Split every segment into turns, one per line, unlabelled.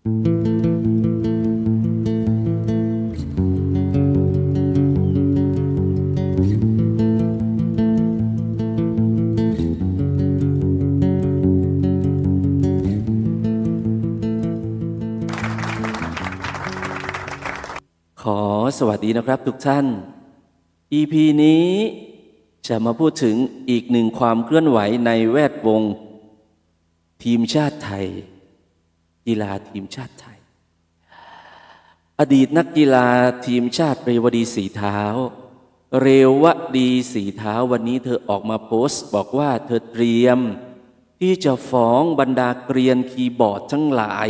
ขอสวัสดีนะครับทุกท่าน EP นี้จะมาพูดถึงอีกหนึ่งความเคลื่อนไหวในแวดวง ทีมชาติไทย กีฬาทีมชาติไทย อดีตนักกีฬาทีมชาติเรวดีสีเท้า เรวดีสีเท้าวันนี้เธอออกมาโพสต์ บอกว่าเธอเตรียม ที่จะฟ้องบรรดาเกรียนคีย์บอร์ดทั้งหลาย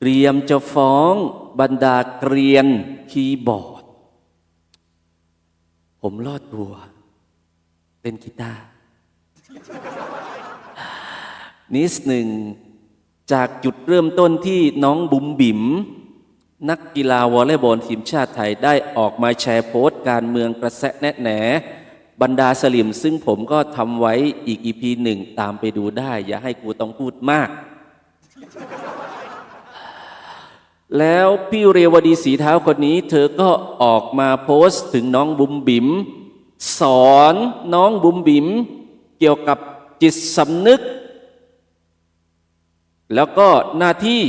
เตรียมจะฟ้องบรรดาเกรียนคีย์บอร์ด ผมรอดตัวเล่นกีตาร์นิดหนึ่ง จากจุดเริ่มต้นที่น้องบุ๋มบิ๋มนักกีฬาวอลเลย์บอลทีมชาติไทยได้ออกมาแชร์โพสต์การเมืองกระแสแนะแหนบรรดาสลิมซึ่งผมก็ทำไว้อีกอีพีหนึ่งตามไปดูได้ อย่าให้กูต้องพูดมาก แล้วพี่เรวดีสีเท้าคนนี้ เธอก็ออกมาโพสต์ถึงน้องบุ๋มบิ๋มสอนน้องบุ๋มบิ๋มเกี่ยวกับจิตสำนึก แล้วก็หน้าที่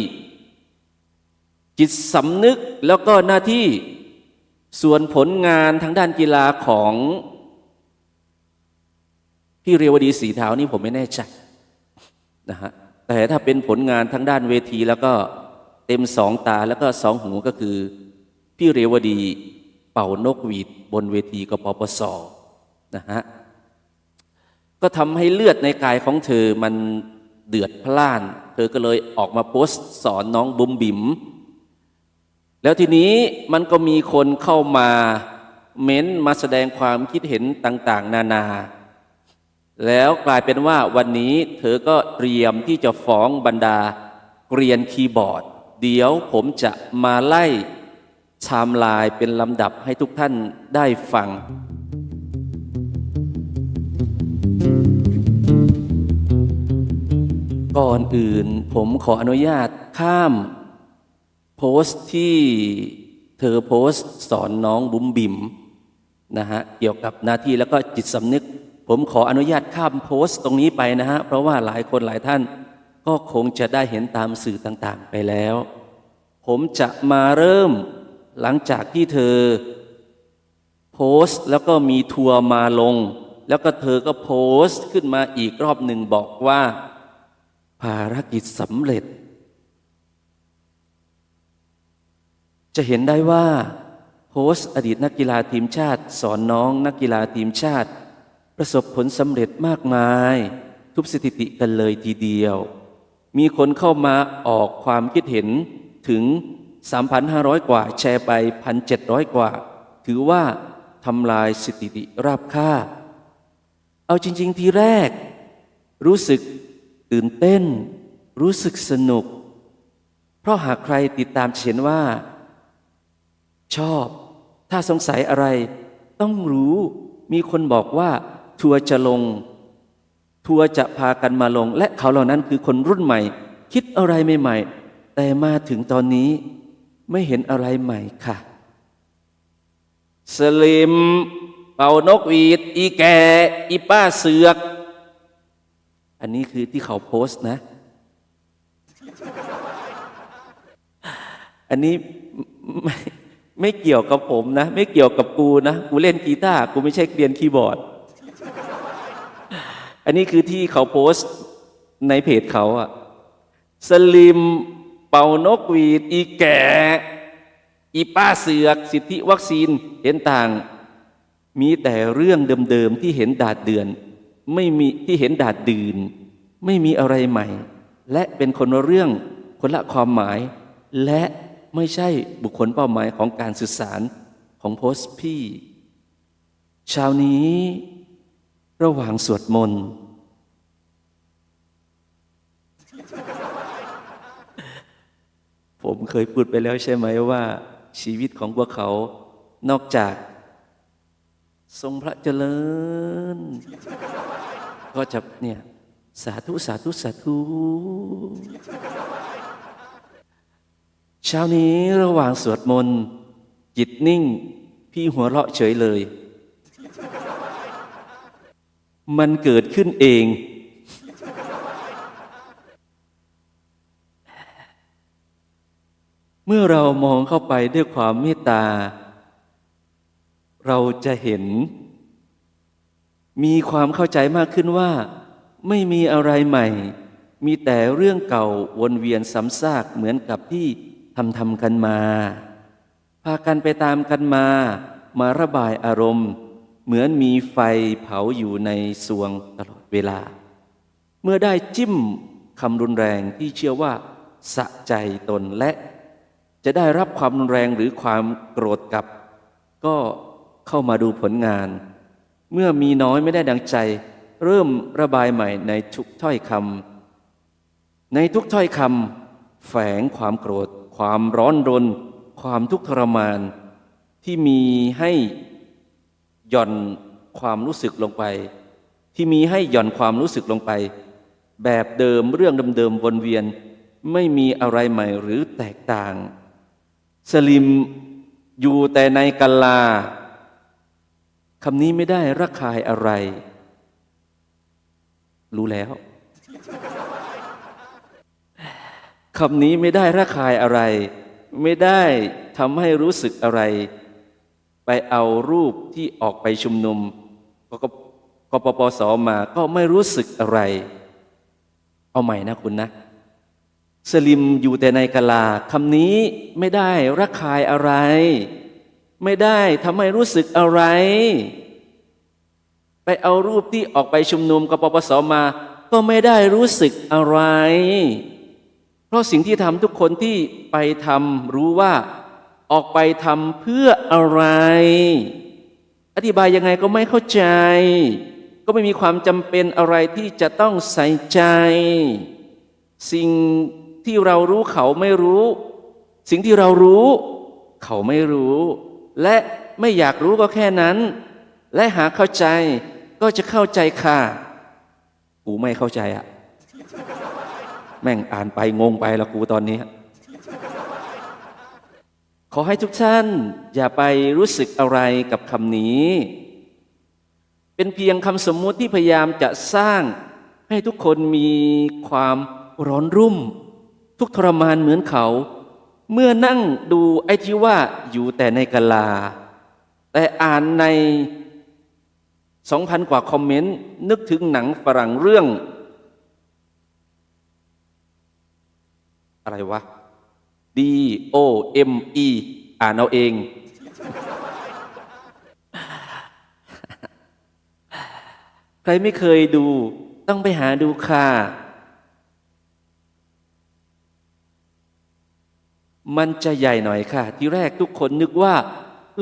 จิตสำนึกแล้วก็หน้าที่ส่วนผลงานทางด้านกีฬาของพี่เรวดีสีเท้านี่ผมไม่แน่ใจนะฮะแต่ถ้าเป็นผลงานทางด้านเวทีแล้วก็เต็มสองตาแล้วก็สองหูก็คือ พี่เรวดีเป่านกหวีดบนเวทีกปปสนะฮะก็ทำให้เลือดในกายของเธอมันเดือดพล่าน ธอก็เลยออกมาโพสต์สอนน้องบุ๋มบิ๋มแล้วทีนี้มันก็มีคนเข้ามาเม้นมาแสดงความคิดเห็นต่าง ๆ นานา แล้วกลายเป็นว่าวันนี้เธอก็เตรียมที่จะฟ้องบรรดาเกรียนคีย์บอร์ด เดี๋ยวผมจะมาไล่ไทม์ไลน์เป็นลำดับให้ทุกท่านได้ฟัง ก่อนอื่น ผมขออนุญาตข้าม โพสต์ที่เธอโพสต์สอนน้องบุ๋มบิ๋มนะฮะเกี่ยวกับหน้าที่แล้วก็จิตสำนึก ผมขออนุญาตข้ามโพสต์ตรงนี้ไปนะฮะเพราะว่าหลายคนหลายท่าน ก็คงจะได้เห็นตามสื่อต่างๆ ไปแล้ว ผมจะมาเริ่มหลังจากที่เธอโพสต์แล้วก็มีทัวร์มาลง แล้วก็เธอก็โพสต์ขึ้นมาอีกรอบหนึ่งบอกว่า ภารกิจสำเร็จ จะเห็นได้ว่าโพสต์อดีตนักกีฬาทีมชาติ สอนน้องนักกีฬาทีมชาติ ประสบผลสำเร็จมากมาย ทุบสถิติกันเลยทีเดียว มีคนเข้ามาออกความคิดเห็นถึง 3,500 กว่าแชร์ไป 1,700 กว่า ถือว่าทำลายสถิติราบค่าบเอาจริง ๆ ทีแรก รู้สึก ตื่นเต้น รู้สึกสนุก เพราะหากใครติดตามจะเห็นว่า ชอบ ถ้าสงสัยอะไร ต้องรู้ มีคนบอกว่าทัวร์จะลง ทัวร์จะพากันมาลง และเขาเหล่านั้นคือคนรุ่นใหม่ คิดอะไรใหม่ๆแต่มาถึงตอนนี้ไม่เห็นอะไรใหม่ค่ะ สลิม เป่านกหวีด อีแก อีป้าเสือก อันนี้คือที่เขาโพสต์นะ อันนี้ไม่ไม่เกี่ยวกับผมนะ ไม่เกี่ยวกับกูนะ กูเล่นกีตาร์กูไม่ใช่เรียนคีย์บอร์ด อันนี้คือที่เขาโพสต์ในเพจเขาอะสลิมเป่านกหวีด อีแก่อีป้าเสือก สิทธิวัคซีนเห็นต่าง มีแต่เรื่องเดิมๆที่เห็นดาดเดือน ไม่มีที่เห็นดาดดืน ไม่มีอะไรใหม่ และเป็นคนละเรื่องคนละความหมาย และไม่ใช่บุคคลเป้าหมายของการสื่อสารของโพสต์พี่เช้านี้ ระหว่างสวดมนต์ผมเคยพูดไปแล้วใช่ไหมว่า ชีวิตของพวกเขา นอกจาก ทรงพระเจริญ ก็จะเนี่ย สาธุสาธุสาธุเช้านี้ระหว่างสวดมนต์จิตนิ่ง พี่หัวเราะเฉยเลย มันเกิดขึ้นเอง เมื่อเรามองเข้าไปด้วยความเมตตา เราจะเห็น มีความเข้าใจมากขึ้นว่า ไม่มีอะไรใหม่ มีแต่เรื่องเก่าวนเวียนซ้ำซากเหมือนกับที่ทำทำกันมา พากันไปตามกันมา มาระบายอารมณ์ เหมือนมีไฟเผาอยู่ในสวงตลอดเวลา เมื่อได้จิ้มคำรุนแรงที่เชื่อว่า สะใจตนและ จะได้รับความรุนแรงหรือความโกรธกับ ก็เข้ามาดูผลงาน เมื่อมีน้อยไม่ได้ดังใจ เริ่มระบายใหม่ในทุกถ้อยคำในทุกถ้อยคำแฝงความโกรธ ความร้อนรน ความทุกข์ทรมาน ที่มีให้หย่อนความรู้สึกลงไป ที่มีให้หย่อนความรู้สึกลงไป แบบเดิมเรื่องเดิมๆวนเวียนไม่มีอะไรใหม่หรือแตกต่าง สลิมอยู่แต่ในกัลลาคำนี้ไม่ได้ระคายอะไร รู้แล้ว คำนี้ไม่ได้ระคายอะไร ไม่ได้ทำให้รู้สึกอะไร ไปเอารูปที่ออกไปชุมนุมกกกปปสมาก็ไม่รู้สึกอะไร เอาใหม่นะคุณนะ สลิมอยู่แต่ในกะลาคำนี้ไม่ได้ระคายอะไร ไม่ได้ทำให้รู้สึกอะไร ไปเอารูปที่ออกไปชุมนุมกปปสมา ก็ไม่ได้รู้สึกอะไร เพราะสิ่งที่ทำทุกคนที่ไปทำรู้ว่าออกไปทำเพื่ออะไร อธิบายยังไงก็ไม่เข้าใจ ก็ไม่มีความจำเป็นอะไรที่จะต้องใส่ใจ สิ่งที่เรารู้เขาไม่รู้ สิ่งที่เรารู้ เขาไม่รู้ และไม่อยากรู้ก็แค่นั้น และหาเข้าใจ ก็จะเข้าใจค่ะ กูไม่เข้าใจอะแม่งอ่านไปงงไปละกูตอนนี้ ขอให้ทุกท่าน อย่าไปรู้สึกอะไรกับคำนี้ เป็นเพียงคำสมมุติที่พยายามจะสร้างให้ทุกคนมีความร้อนรุ่ม ทุกทรมานเหมือนเขา เมื่อนั่งดูไอ้ที่ว่าอยู่แต่ในกะลา แต่อ่านใน สองพันกว่าคอมเมนต์ นึกถึงหนังฝรั่งเรื่อง อะไรวะ D O M E อ่านเอาเอง ใครไม่เคยดูต้องไปหาดูค่ะ มันจะใหญ่หน่อยค่ะ ที่แรกทุกคนนึกว่า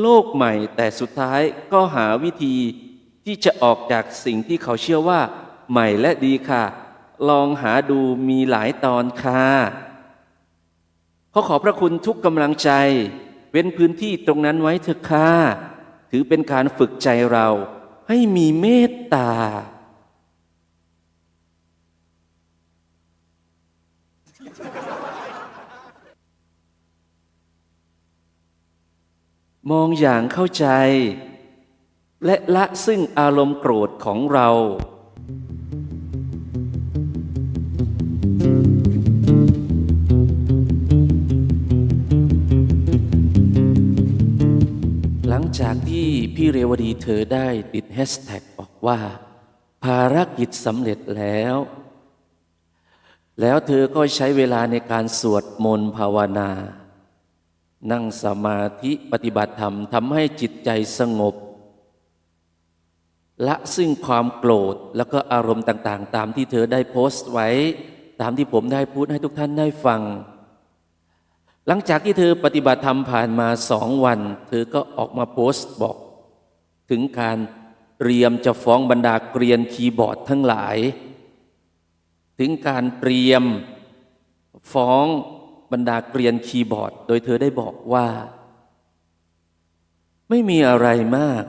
โลกใหม่แต่สุดท้ายก็หาวิธี ที่จะออกจากสิ่งที่เขาเชื่อว่า ใหม่และดีค่ะ ลองหาดูมีหลายตอนค่ะขอขอบพระคุณทุกกำลังใจ เว้นพื้นที่ตรงนั้นไว้เถอะค่ะ ถือเป็นการฝึกใจเราให้มีเมตตา มองอย่างเข้าใจ และละซึ่งอารมณ์โกรธของเรา หลังจากที่พี่เรวดีเธอได้ติดแฮชแท็กบอกว่า ภารกิจสำเร็จแล้ว แล้วเธอก็ใช้เวลาในการสวดมนต์ภาวนา นั่งสมาธิปฏิบัติธรรมทำให้จิตใจสงบ ละซึ่งความโกรธแล้วก็อารมณ์ต่างๆ ตามที่เธอได้โพสต์ไว้ ตามที่ผมได้พูดให้ทุกท่านได้ฟัง หลังจากที่เธอปฏิบัติธรรมผ่านมาสองวัน เธอก็ออกมาโพสต์บอก ถึงการเตรียมจะฟ้องบรรดาเกรียนคีย์บอร์ดทั้งหลาย ถึงการเตรียมฟ้องบรรดาเกรียนคีย์บอร์ด โดยเธอได้บอกว่า ไม่มีอะไรมาก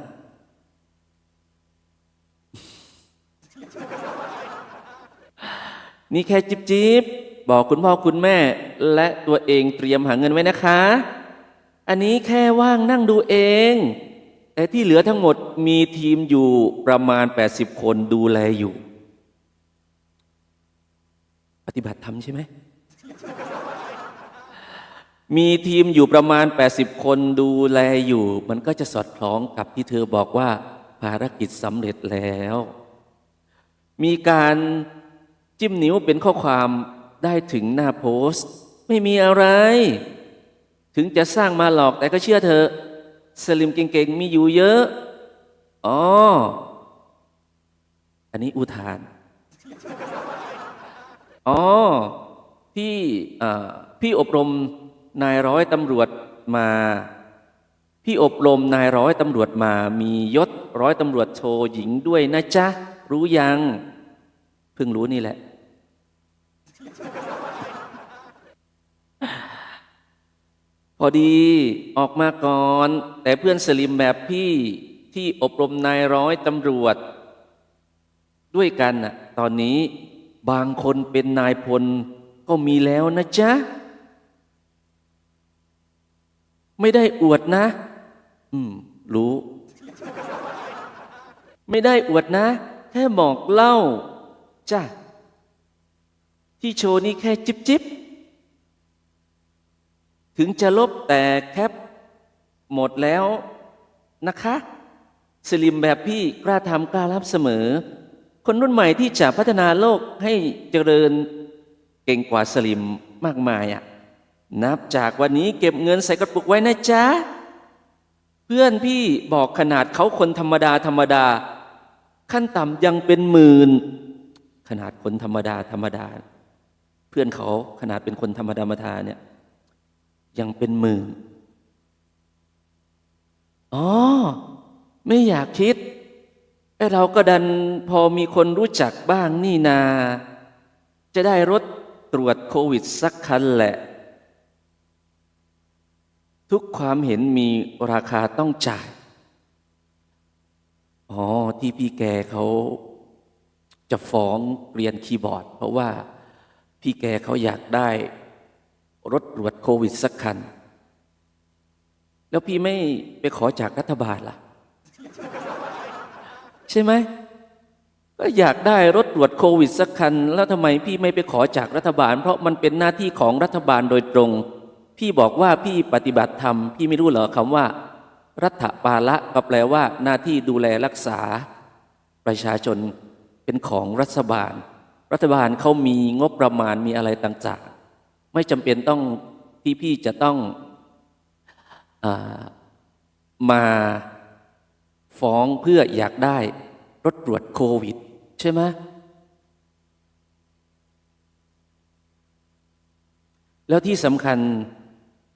นี่แค่จิบจิบบอกคุณพ่อคุณแม่ และตัวเองเตรียมหาเงินไว้นะคะ อันนี้แค่ว่างนั่งดูเอง แต่ที่เหลือทั้งหมดมีทีมอยู่ประมาณ 80 คนดูแลอยู่ ปฏิบัติธรรมใช่ไหม มีทีมอยู่ประมาณ 80 คนดูแลอยู่ มันก็จะสอดคล้องกับที่เธอบอกว่าภารกิจสำเร็จแล้ว มีการ จิ้มนิ้วเป็นข้อความได้ถึงหน้าโพสต์ ไม่มีอะไร ถึงจะสร้างมาหลอกแต่ก็เชื่อเธอสลิมเก่งๆมีอยู่เยอะ อ๋อ อันนี้อุทาน อ๋อ ที่อ่าพี่อบรมนายร้อยตำรวจมา พี่อบรมนายร้อยตำรวจมา มียศร้อยตำรวจโทหญิงด้วยนะจ๊ะ รู้ยัง เพิ่งรู้นี่แหละ พอดีออกมาก่อน แต่เพื่อนสลิมแบบพี่ที่อบรมนายร้อยตำรวจ ด้วยกันน่ะตอนนี้บางคนเป็นนายพลก็มีแล้วนะจ๊ะ ไม่ได้อวดนะ อืม รู้ ไม่ได้อวดนะ แค่บอกเล่า จ้ะ ที่โชว์นี่แค่จิบจิบ ถึงจะลบแต่แคปหมดแล้วนะคะ สลิมแบบพี่กล้าทำกล้ารับเสมอ คนรุ่นใหม่ที่จะพัฒนาโลกให้เจริญเก่งกว่าสลิมมากมายอะนับจากวันนี้เก็บเงินใส่กระปุกไว้นะจ๊ะ เพื่อนพี่บอกขนาดเขาคนธรรมดาธรรมดา ขั้นต่ำยังเป็นหมื่นขนาดคนธรรมดาธรรมดา เพื่อนเขาขนาดเป็นคนธรรมดาธรรมดาเนี่ย ยังเป็นหมื่นอ๋อ ไม่อยากคิดไอเราก็ดันพอมีคนรู้จักบ้างนี่นา จะได้รถตรวจโควิดสักคันแหละ ทุกความเห็นมีราคาต้องจ่าย อ๋อ ที่พี่แกเขาจะฟ้องเรียนคีย์บอร์ด เพราะว่าพี่แกเขาอยากได้ รถตรวจโควิดสักคัน แล้วพี่ไม่ไปขอจากรัฐบาลล่ะ ใช่ไหมก็อยากได้รถตรวจโควิดสักคัน แล้วทำไมพี่ไม่ไปขอจากรัฐบาล เพราะมันเป็นหน้าที่ของรัฐบาลโดยตรง พี่บอกว่าพี่ปฏิบัติธรรม พี่ไม่รู้เหรอคำว่า รัฐปาละก็แปลว่า หน้าที่ดูแลรักษา ประชาชนเป็นของรัฐบาล รัฐบาลเขามีงบประมาณมีอะไรต่าง ไม่จำเป็นต้องที่พี่จะต้องอมาฟ้องเพื่ออยากได้รถตรวจโควิด ใช่ไหมแล้วที่สำคัญ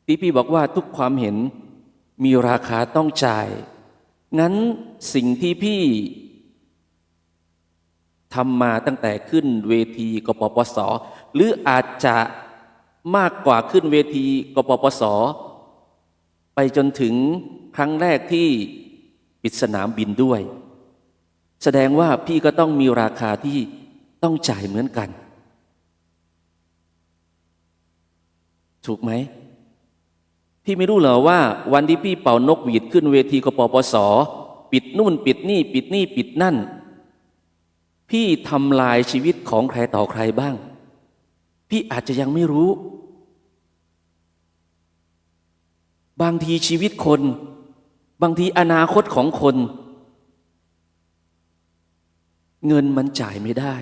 ที่พี่บอกว่าทุกความเห็นมีราคาต้องจ่าย งั้นสิ่งที่พี่ทำมาตั้งแต่ขึ้นเวทีกปปส หรืออาจจะ มากกว่าขึ้นเวทีกปปส ไปจนถึงครั้งแรกที่ปิดสนามบินด้วย แสดงว่าพี่ก็ต้องมีราคาที่ต้องจ่ายเหมือนกัน ถูกไหม พี่ไม่รู้เหรอว่า วันที่พี่เป่านกหวีดขึ้นเวทีกปปส ปิดนู่นปิดนี่ ปิดนี่ปิดนั่น พี่ทำลายชีวิตของใครต่อใครบ้าง พี่อาจจะยังไม่รู้ บางทีชีวิตคน บางทีอนาคตของคน เงินมันจ่ายไม่ได้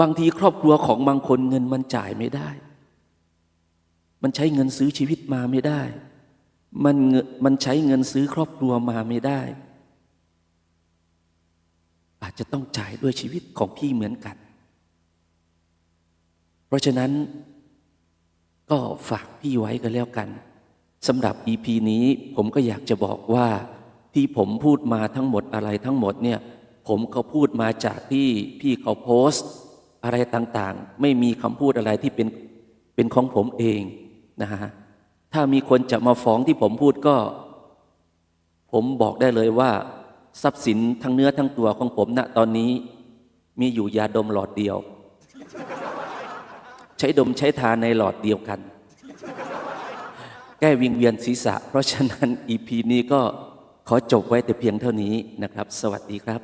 บางทีครอบครัวของบางคนเงินมันจ่ายไม่ได้ มันใช้เงินซื้อชีวิตมาไม่ได้ มันเงินมันใช้เงินซื้อครอบครัวมาไม่ได้ อาจจะต้องจ่ายด้วยชีวิตของพี่เหมือนกัน เพราะฉะนั้นก็ฝากพี่ไว้กันแล้วกันสำหรับ EP นี้ผมก็อยากจะบอกว่าที่ผมพูดมาทั้งหมดอะไรทั้งหมดเนี่ยผมก็พูดมาจากที่พี่เขาโพสต์อะไรต่างๆ ไม่มีคำพูดอะไรที่เป็นเป็นของผมเองนะฮะถ้ามีคนจะมาฟ้องที่ผมพูดก็ ผมบอกได้เลยว่า ทรัพย์สินทั้งเนื้อทั้งตัวของผมณตอนนี้มีอยู่ยาดมหลอดเดียว ใช้ดมใช้ทานในหลอดเดียวกัน แก้วิงเวียนศีรษะ เพราะฉะนั้นอีพีนี้ก็ขอจบไว้แต่เพียงเท่านี้นะครับ สวัสดีครับ